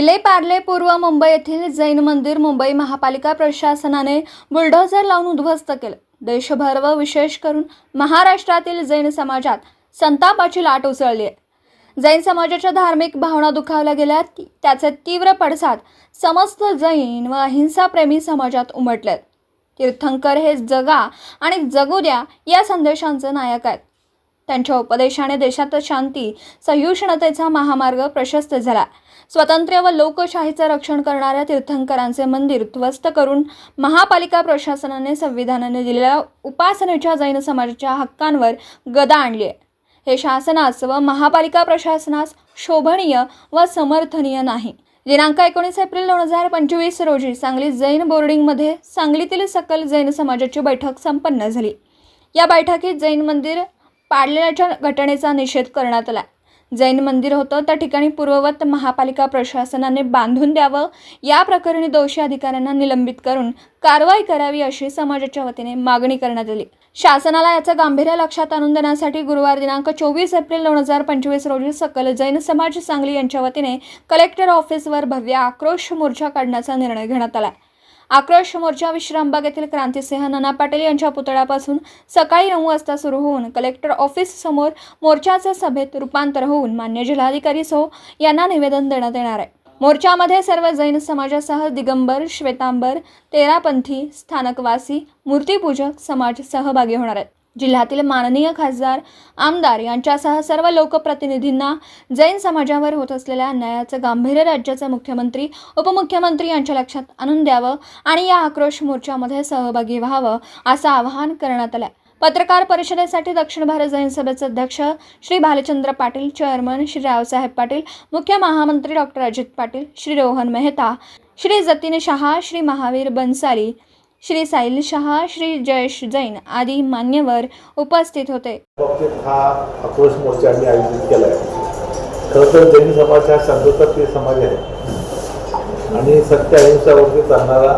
विले पार्ले पूर्व मुंबई येथील जैन मंदिर मुंबई महापालिका प्रशासनाने बुलडोझर लावून उद्ध्वस्त केलं. देशभर व विशेष करून महाराष्ट्रातील जैन समाजात संतापाची लाट उसळली आहे. जैन समाजाच्या धार्मिक भावना दुखावल्या गेल्या त्याचे तीव्र पडसाद समस्त जैन व अहिंसाप्रेमी समाजात उमटलेत. तीर्थंकर हे जगा आणि जगू द्या या संदेशांचे नायक आहेत. त्यांच्या उपदेशाने देशात शांती सहिष्णुतेचा महामार्ग प्रशस्त झाला. स्वातंत्र्य व लोकशाहीचं रक्षण करणाऱ्या तीर्थंकरांचे मंदिर ध्वस्त करून महापालिका प्रशासनाने संविधानाने दिलेल्या उपासनेच्या जैन समाजाच्या हक्कांवर गदा आणली आहे. हे शासनास व महापालिका प्रशासनास शोभनीय व समर्थनीय नाही. दिनांक एकोणीस एप्रिल दोन हजार पंचवीस रोजी सांगली जैन बोर्डिंगमध्ये सांगलीतील सकल जैन समाजाची बैठक संपन्न झाली. या बैठकीत जैन मंदिर पाडलेल्याच्या घटनेचा निषेध करण्यात आला जैन मंदिर होतं त्या ठिकाणी पूर्ववत महापालिका प्रशासनाने बांधून द्यावं या प्रकरणी दोषी अधिकाऱ्यांना निलंबित करून कारवाई करावी अशी समाजाच्या वतीने मागणी करण्यात आली. शासनाला याचं गांभीर्य लक्षात आणून देण्यासाठी गुरुवार दिनांक चोवीस एप्रिल दोन हजार पंचवीस रोजी सकल जैन समाज सांगली यांच्या वतीने कलेक्टर ऑफिसवर भव्य आक्रोश मोर्चा काढण्याचा निर्णय घेण्यात आला. आक्रोश मोर्चा विश्रामबाग येथील क्रांतिसिंह नाना पाटील यांच्या पुतळ्यापासून सकाळी नऊ वाजता सुरू होऊन कलेक्टर ऑफिस समोर मोर्चाचं सभेत रूपांतर होऊन मान्य जिल्हाधिकारी सो यांना निवेदन देण्यात येणार आहे. मोर्चामध्ये सर्व जैन समाजासह दिगंबर श्वेतांबर तेरापंथी स्थानकवासी मूर्तीपूजक समाज सहभागी होणार आहेत. जिल्ह्यातील माननीय खासदार आमदार यांच्यासह सर्व लोकप्रतिनिधींना जैन समाजावर होत असलेल्या अन्यायाचं गांभीर्य राज्याचे मुख्यमंत्री उपमुख्यमंत्री यांच्या लक्षात आणून द्यावं आणि या आक्रोश मोर्चामध्ये सहभागी व्हावं असं आवाहन करण्यात आलं पत्रकार परिषदेसाठी दक्षिण भारत जैन सभेचे अध्यक्ष श्री भालचंद्र पाटील चेअरमन श्री रावसाहेब पाटील मुख्य महामंत्री डॉक्टर अजित पाटील श्री रोहन मेहता श्री जतीन शहा श्री महावीर बनसाली श्री साहिल शहा श्री जयेश जैन आदी मान्यवर उपस्थित होते. बाबतीत हा आक्रोश मोर्चा आम्ही आयोजित केला आहे खरं तर जैन समाज हा शांतताप्रिय समाज आहे. आणि सत्य अहिंसावरती चालणारा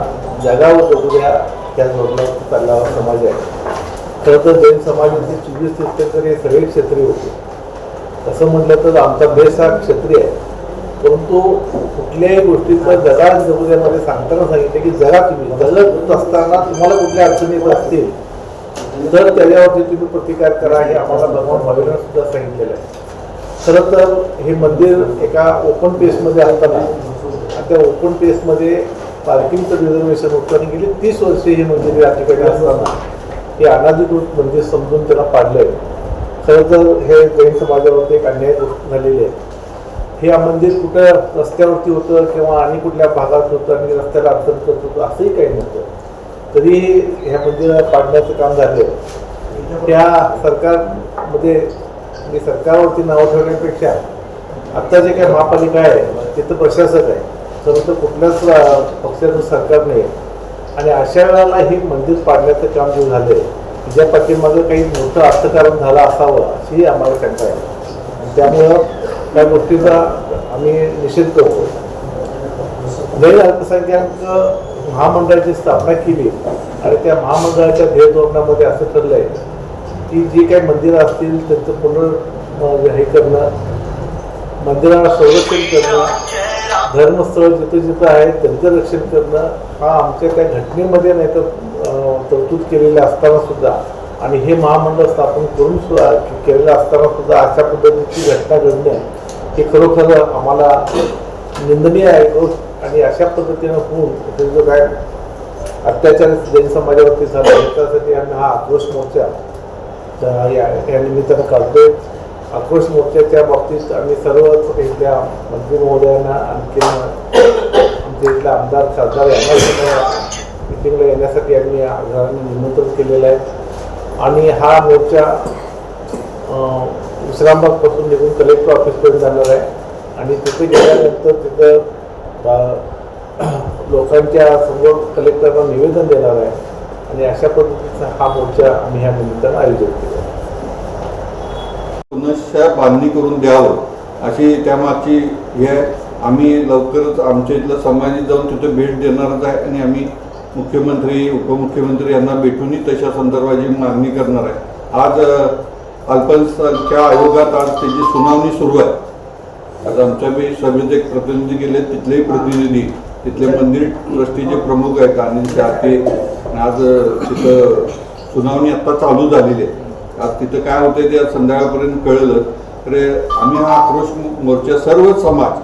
जगावर बघूया त्या धोरणावरती चालणारा समाज आहे. खरं तर जैन समाजाचे चोवीस तीर्थंकर हे सगळे क्षेत्रीय होते. तसं म्हटलं तर आमचा बेस हा क्षेत्रीय आहे. परंतु कुठल्याही गोष्टीचं जगात जगुद्यामध्ये सांगताना सांगितलं की जगा तुम्ही जगत असताना तुम्हाला कुठल्या अडचणी येत असतील तर त्याच्यावरती तुम्ही प्रतिकार करा हे आम्हाला भगवान भावेनं सुद्धा सांगितलेलं आहे. खरं तर हे मंदिर एका ओपन पेसमध्ये असताना आणि त्या ओपन पेसमध्ये पार्किंगचं रिझर्वेशन होतं आणि गेली तीस वर्षे हे मंदिर या ठिकाणी असताना. हे अनाधिकृत मंदिर समजून त्याला पाडलं आहे खरं तर हे जैन समाजावरती एक अन्याय गोष्ट झालेली आहे. हे मंदिर कुठं रस्त्यावरती होतं किंवा आणि कुठल्या भागात होतं आणि रस्त्याला अडचण करत होतं असंही काही नव्हतं. तरी ह्या मंदिराला पाडण्याचं काम झालं. त्या सरकारमध्ये म्हणजे सरकारवरती नावं ठेवण्यापेक्षा आत्ता जे काही महापालिका आहे तिथं प्रशासक आहे खरं कुठल्याच पक्षाचं सरकार नाही. आणि अशा वेळेला हे मंदिर पाडण्याचं काम जे झालं आहे ज्या पाठीमागं काही मोठं अर्थकारण झालं असावं अशीही आम्हाला शंका आहे. त्यामुळं त्या गोष्टीचा आम्ही निषेध करतो. जरी अल्पसंख्याक महामंडळाची स्थापना केली आणि त्या महामंडळाच्या ध्येय धोरणामध्ये असं ठरलं आहे की जी काही मंदिरं असतील त्यांचं पुनर् हे करणं मंदिराला संरक्षण करणं धर्मस्थळ जिथं जिथं आहे त्यांचं रक्षण करणं हा आमच्या त्या घटनेमध्ये नाही तर तरतूद केलेल्या असताना सुद्धा आणि हे महामंडळ स्थापन करून सुद्धा केलेलं असताना सुद्धा अशा पद्धतीची घटना घडणे हे खरोखर आम्हाला निंदनीय आहे हो. आणि अशा पद्धतीनं होऊन त्यांचं काय अत्याचार जैन समाजावरती झाला त्यासाठी आम्ही हा आक्रोश मोर्चा या निमित्तानं काढतोय. आक्रोश मोर्चाच्या बाबतीत आम्ही सर्वच इथल्या मंत्री महोदयांना आणखी आमच्या इथल्या आमदार खासदार यांना सुद्धा मिटिंगला येण्यासाठी आम्ही आग्रहाने निमंत्रण केलेलं आहे. आणि हा मोर्चा विश्रामबागपासून निघून कलेक्टर ऑफिसपर्यंत जाणार आहे. आणि तिथे गेल्यानंतर तिथं लोकांच्या समोर कलेक्टरला निवेदन देणार आहे. आणि अशा पद्धतीचा हा मोर्चा आम्ही ह्या निमित्तानं आयोजित केला. आहे. बांधणी करून द्यावं अशी त्यामागची हे आम्ही लवकरच आमच्या इथलं समाजात जाऊन तिथे भेट देणारच आहे आणि आम्ही मुख्यमंत्री उपमुख्यमंत्री यांना भेटूनही तशा संदर्भाची मागणी करणार आहे. आज अल्पसंख्या आयोगात आज त्याची सुनावणी सुरू आहे. आज आमच्या बी सभेत एक प्रतिनिधी गेले तिथलेही प्रतिनिधी तिथले मंदिर ट्रस्टीचे प्रमुख आहेत अनिल शार्के आज तिथं सुनावणी आत्ता चालू झालेली आहे. आज तिथं काय होतंय ते आज संध्याकाळपर्यंत कळलं. तर आम्ही हा आक्रोश मोर्चा सर्वच समाज